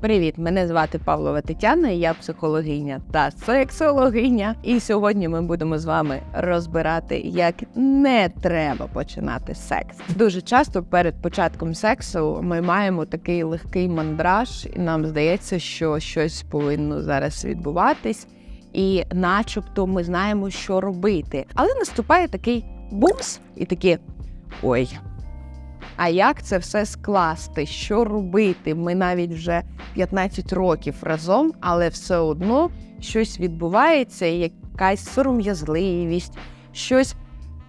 Привіт, мене звати Павлова Тетяна, я психологиня та сексологиня. І сьогодні ми будемо з вами розбирати, як не треба починати секс. Дуже часто перед початком сексу ми маємо такий легкий мандраж, і нам здається, що щось повинно зараз відбуватись, і, начебто, ми знаємо, що робити. Але наступає такий бумс, і такі ой. А як це все скласти? Що робити? Ми навіть вже 15 років разом, але все одно щось відбувається, якась сором'язливість, щось,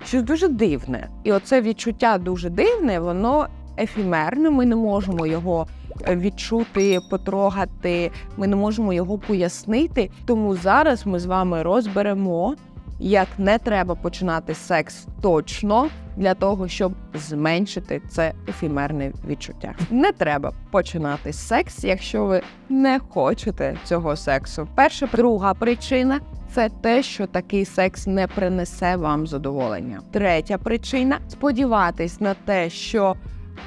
щось дуже дивне. І оце відчуття дуже дивне, воно ефімерне. Ми не можемо його відчути, потрогати, ми не можемо його пояснити. Тому зараз ми з вами розберемо як не треба починати секс точно для того, щоб зменшити це ефімерне відчуття. Не треба починати секс, якщо ви не хочете цього сексу. Перша друга причина. Це те, що такий секс не принесе вам задоволення. Третя причина сподіватись на те, що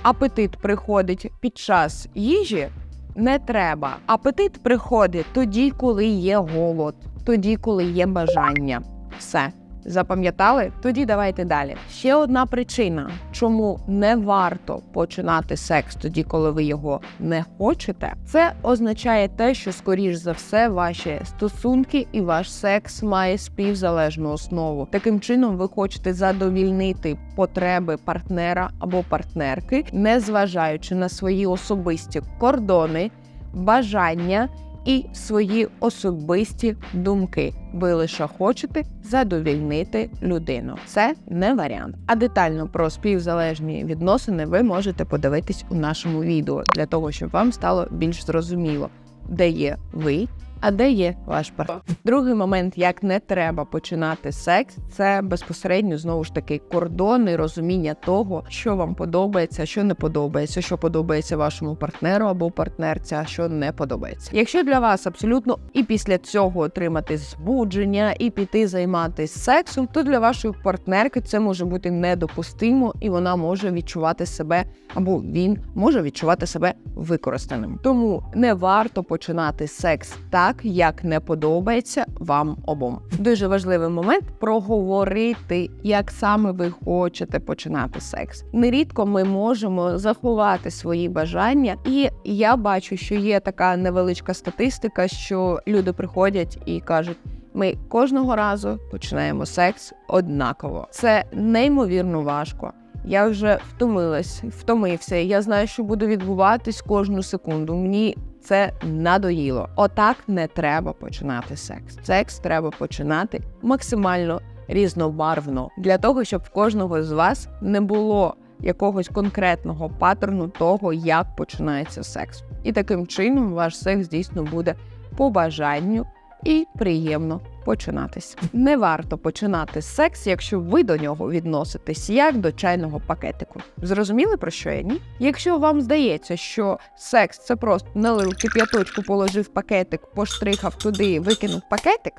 апетит приходить під час їжі, не треба. Апетит приходить тоді, коли є голод, тоді, коли є бажання. Все. Запам'ятали? Тоді давайте далі. Ще одна причина, чому не варто починати секс тоді, коли ви його не хочете. Це означає те, що скоріш за все ваші стосунки і ваш секс має співзалежну основу. Таким чином, ви хочете задовільнити потреби партнера або партнерки, не зважаючи на свої особисті кордони, бажання і свої особисті думки. Ви лише хочете задовільнити людину. Це не варіант. А детально про співзалежні відносини ви можете подивитись у нашому відео для того, щоб вам стало більш зрозуміло, де є ви а де є ваш партнер. Другий момент, як не треба починати секс, це безпосередньо знову ж таки кордони, розуміння того, що вам подобається, що не подобається, що подобається вашому партнеру або партнерця, а що не подобається. Якщо для вас абсолютно і після цього отримати збудження і піти займатися сексом, то для вашої партнерки це може бути недопустимо, і вона може відчувати себе або він може відчувати себе використаним. Тому не варто починати секс так так, як не подобається вам обом. Дуже важливий момент проговорити, як саме ви хочете починати секс. Нерідко ми можемо заховати свої бажання, і я бачу, що є така невеличка статистика, що люди приходять і кажуть. Ми кожного разу починаємо секс однаково. Це неймовірно важко. Я вже втомилась, втомився. Я знаю, що буде відбуватись кожну секунду. Мені це надоїло. Отак не треба починати секс. Секс треба починати максимально різнобарвно для того, щоб в кожного з вас не було якогось конкретного паттерну того, як починається секс. І таким чином ваш секс дійсно буде по бажанню і приємно починатись. Не варто починати секс, якщо ви до нього відноситесь як до чайного пакетику. Зрозуміли про що я ні? Якщо вам здається, що секс це просто налив кип'яточку, положив пакетик, поштрихав туди, викинув пакетик,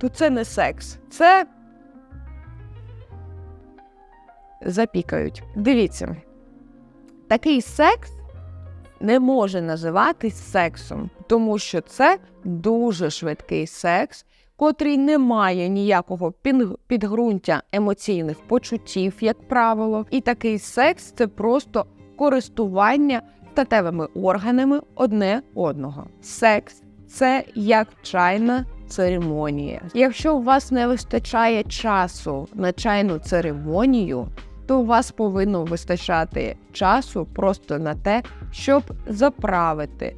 то це не секс, це запікають. Дивіться, такий секс не може називатись сексом, тому що це дуже швидкий секс, котрий не має ніякого підґрунтя емоційних почуттів, як правило. І такий секс це просто користування статевими органами одне одного. Секс це як чайна церемонія. Якщо у вас не вистачає часу на чайну церемонію, то у вас повинно вистачати часу просто на те, щоб заправити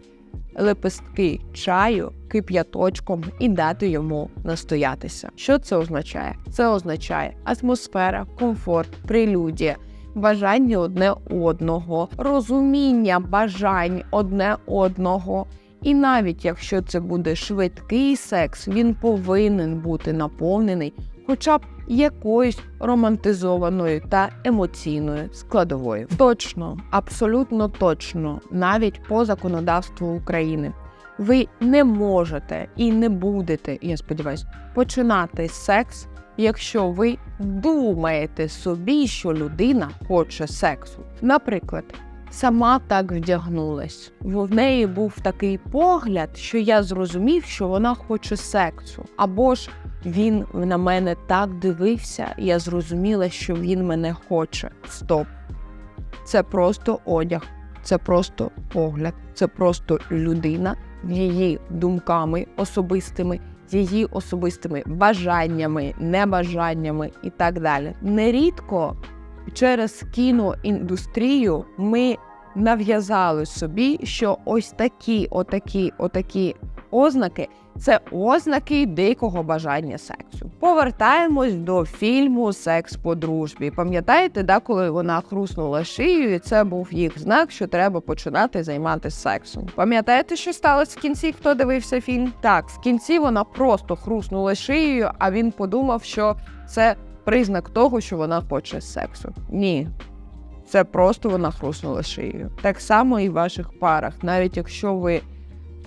лепестки чаю кип'яточком і дати йому настоятися. Що це означає? Це означає атмосфера, комфорт, прелюдія. Бажання одне одного, розуміння бажань одне одного. І навіть якщо це буде швидкий секс, він повинен бути наповнений хоча б якоюсь романтизованою та емоційною складовою. Точно, абсолютно точно, навіть по законодавству України. Ви не можете і не будете, я сподіваюся, починати секс, якщо ви думаєте собі, що людина хоче сексу. Наприклад, сама так вдягнулась. В неї був такий погляд, що я зрозумів, що вона хоче сексу. Або ж він на мене так дивився, і я зрозуміла, що він мене хоче. Стоп. Це просто одяг, це просто погляд, це просто людина її думками особистими, її особистими бажаннями, небажаннями і так далі. Нерідко через кіноіндустрію ми нав'язали собі, що ось такі, отакі, отакі ознаки це ознаки дикого бажання сексу. Повертаємось до фільму Секс по дружбі. Пам'ятаєте, да, коли вона хруснула шиєю, і це був їх знак, що треба починати займатися сексом. Пам'ятаєте, що сталося в кінці? Хто дивився фільм? Так, в кінці вона просто хруснула шиєю, а він подумав, що це признак того, що вона хоче сексу. Ні. Це просто вона хруснула шиєю. Так само і в ваших парах, навіть якщо ви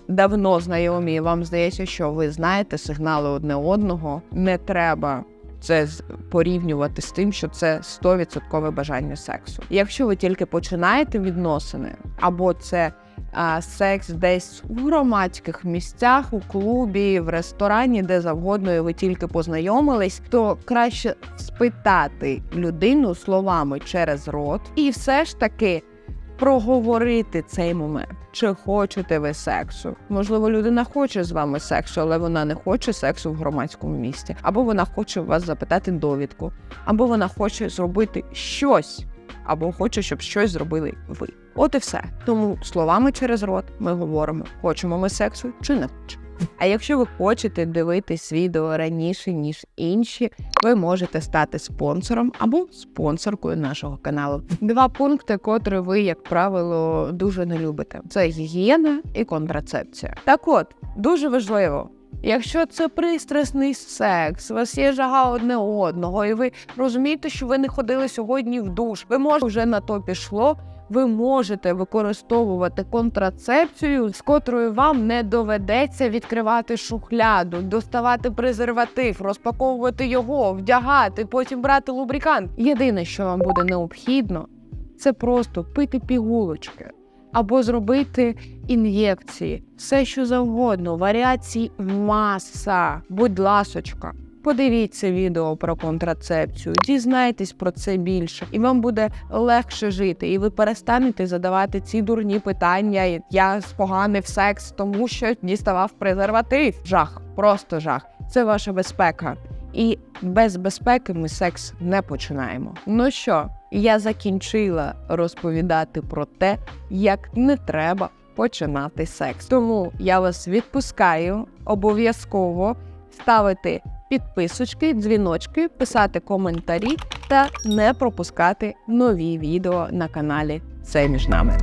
давно знайомі, і вам здається, що ви знаєте сигнали одне одного, не треба це порівнювати з тим, що це 100% бажання сексу. Якщо ви тільки починаєте відносини, або це секс десь в громадських місцях, у клубі, в ресторані, де завгодно, і ви тільки познайомились, то краще спитати людину словами через рот і все ж таки проговорити цей момент. Чи хочете ви сексу? Можливо, людина хоче з вами сексу, але вона не хоче сексу в громадському місці. Або вона хоче вас запитати довідку, або вона хоче зробити щось, або хоче, щоб щось зробили ви. От і все. Тому словами через рот ми говоримо, хочемо ми сексу чи не хочемо. А якщо ви хочете дивитись відео раніше ніж інші, ви можете стати спонсором або спонсоркою нашого каналу. Два пункти, котрі ви, як правило, дуже не любите: це гігієна і контрацепція. Так от дуже важливо. Якщо це пристрасний секс, у вас є жага одне одного, і ви розумієте, що ви не ходили сьогодні в душ, ви можете вже на то пішло. Ви можете використовувати контрацепцію, з котрою вам не доведеться відкривати шухляду, доставати презерватив, розпаковувати його, вдягати, потім брати лубрикант. Єдине, що вам буде необхідно, це просто пити пігулочки або зробити ін'єкції, все що завгодно, варіацій маса. Будь ласочка. Подивіться відео про контрацепцію, дізнайтесь про це більше, і вам буде легше жити, і ви перестанете задавати ці дурні питання. Я споганив секс, тому що діставав презерватив. Жах, просто жах. Це ваша безпека. І без безпеки ми секс не починаємо. Ну що, я закінчила розповідати про те, як не треба починати секс. Тому я вас відпускаю обов'язково ставити підписочки, дзвіночки, писати коментарі та не пропускати нові відео на каналі Це між нами.